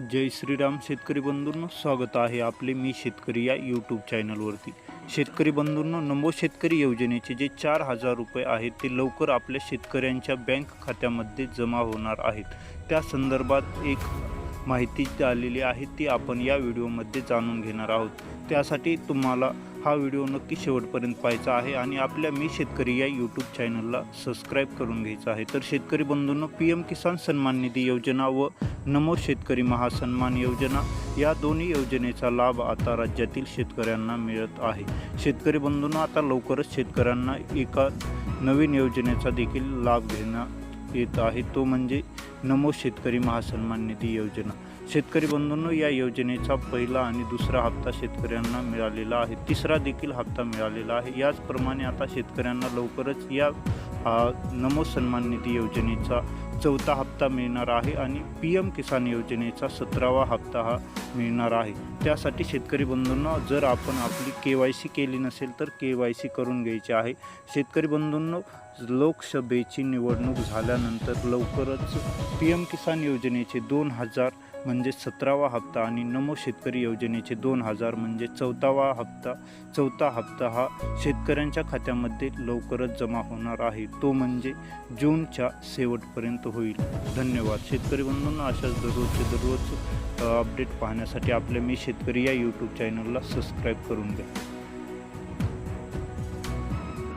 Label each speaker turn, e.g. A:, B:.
A: जय श्रीराम शेतकरी बंधूंनो स्वागत आहे आपले मी शेतकरी या यूट्यूब चॅनलवरती शेतकरी बंधूंनो नमो शेतकरी योजनेचे जे चार हजार रुपये आहेत ते लवकर आपल्या शेतकऱ्यांच्या बँक खात्यामध्ये जमा होणार आहेत. त्या संदर्भात एक माहिती आलेली आहे ती आपण या व्हिडिओमध्ये जाणून घेणार आहोत. त्यासाठी तुम्हाला हा व्हिडिओ नक्की शेवटपर्यंत पाहायचा आहे आणि आपल्या मी शेतकरी या यूट्यूब चॅनलला सबस्क्राईब करून घ्यायचा आहे. तर शेतकरी बंधूंनो पी एम किसान सन्मान निधी योजना व नमो शेतकरी महासन्मान योजना. या दोन्ही योजनेचा लाभ आता राज्यातील शेतकऱ्यांना मिळत आहे. शेतकरी बंधूंना आता लवकरच शेतकऱ्यांना एका नवीन योजनेचा देखील लाभ घेण्यात येत आहे. तो म्हणजे नमो शेतकरी महासन्मान निधी योजना. शेतकरी बंधूंनो या योजनेचा पहिला आणि दुसरा हप्ता शेतकऱ्यांना मिळालेला आहे. तिसरा देखील हप्ता मिळालेला आहे. याचप्रमाणे आता शेतकऱ्यांना लवकरच या नमो सन्मान निधी योजनेचा चौथा हप्ता मिळणार आहे आणि पी एम किसान योजनेचा सतरावा हप्ता हा मिळणार आहे. त्यासाठी शेतकरी बंधूंना जर आपण आपली के वाय सी केली नसेल तर के वाय सी करून घ्यायची आहे. शेतकरी बंधूंनो लोकसभेची निवडणूक झाल्यानंतर लवकरच पी एम किसान योजनेचे दोन हजार म्हणजे सतरावा हप्ता आणि नमो शेतकरी योजनेचे दोन हजार म्हणजे चौथावा हप्ता. चौथा हप्ता हा शेतकऱ्यांच्या खात्यामध्ये लवकरच जमा होणार आहे. तो म्हणजे जूनच्या शेवटपर्यंत होईल. धन्यवाद. शेतकरी बंधूंना अशाच दररोजचे दररोज अपडेट पाहण्यासाठी आपल्या मी शेतकरी या यूट्यूब चॅनलला सबस्क्राईब करून घ्या.